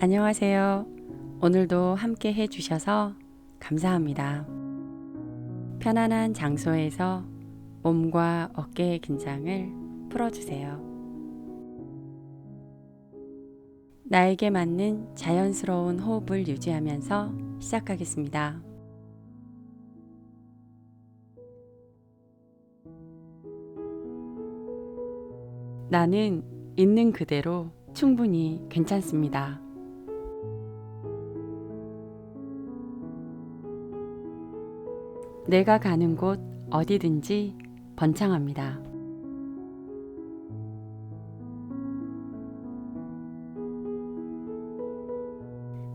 안녕하세요. 오늘도 함께 해주셔서 감사합니다. 편안한 장소에서 몸과 어깨의 긴장을 풀어주세요. 나에게 맞는 자연스러운 호흡을 유지하면서 시작하겠습니다. 나는 있는 그대로 충분히 괜찮습니다. 내가 가는 곳 어디든지 번창합니다.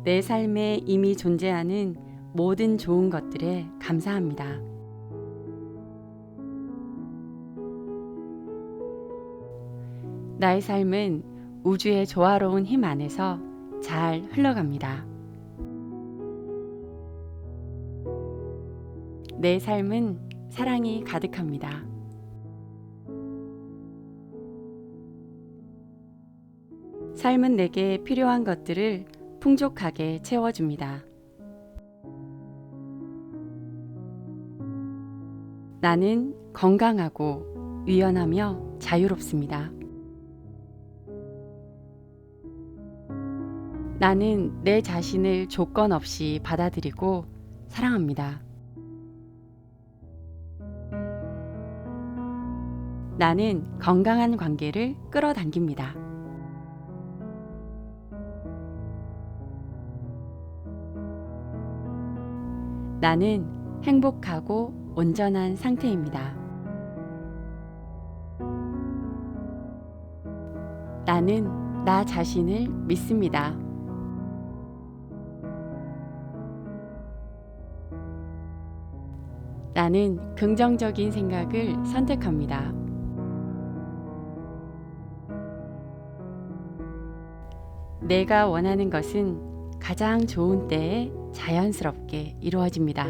내 삶에 이미 존재하는 모든 좋은 것들에 감사합니다. 나의 삶은 우주의 조화로운 힘 안에서 잘 흘러갑니다. 내 삶은 사랑이 가득합니다. 삶은 내게 필요한 것들을 풍족하게 채워줍니다. 나는 건강하고 유연하며 자유롭습니다. 나는 내 자신을 조건 없이 받아들이고 사랑합니다. 나는 건강한 관계를 끌어당깁니다. 나는 행복하고 온전한 상태입니다. 나는 나 자신을 믿습니다. 나는 긍정적인 생각을 선택합니다. 내가 원하는 것은 가장 좋은 때에 자연스럽게 이루어집니다.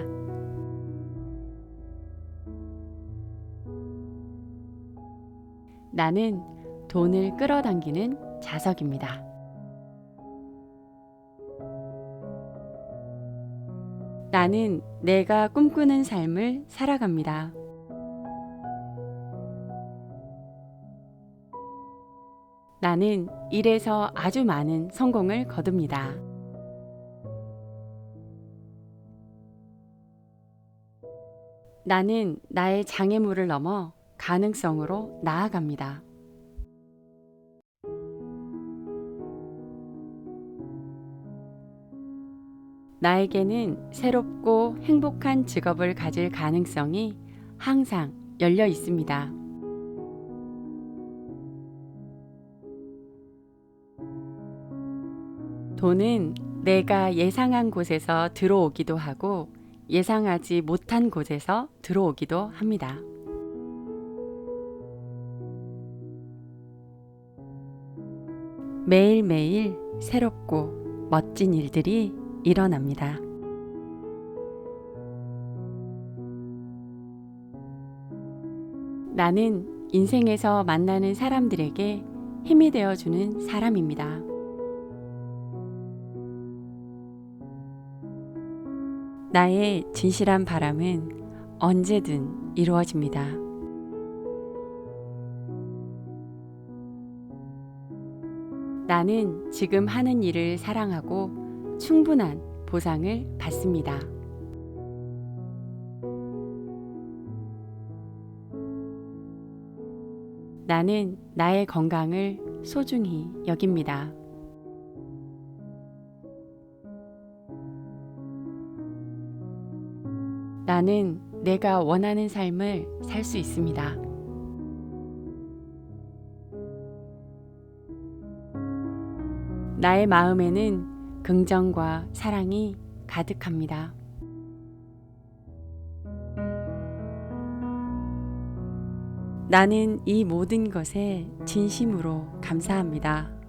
나는 돈을 끌어당기는 자석입니다. 나는 내가 꿈꾸는 삶을 살아갑니다. 나는 일에서 아주 많은 성공을 거둡니다. 나는 나의 장애물을 넘어 가능성으로 나아갑니다. 나에게는 새롭고 행복한 직업을 가질 가능성이 항상 열려 있습니다. 돈은 내가 예상한 곳에서 들어오기도 하고 예상하지 못한 곳에서 들어오기도 합니다. 매일매일 새롭고 멋진 일들이 일어납니다. 나는 인생에서 만나는 사람들에게 힘이 되어주는 사람입니다. 나의 진실한 바람은 언제든 이루어집니다. 나는 지금 하는 일을 사랑하고 충분한 보상을 받습니다. 나는 나의 건강을 소중히 여깁니다. 나는 내가 원하는 삶을 살 수 있습니다. 나의 마음에는 긍정과 사랑이 가득합니다. 나는 이 모든 것에 진심으로 감사합니다.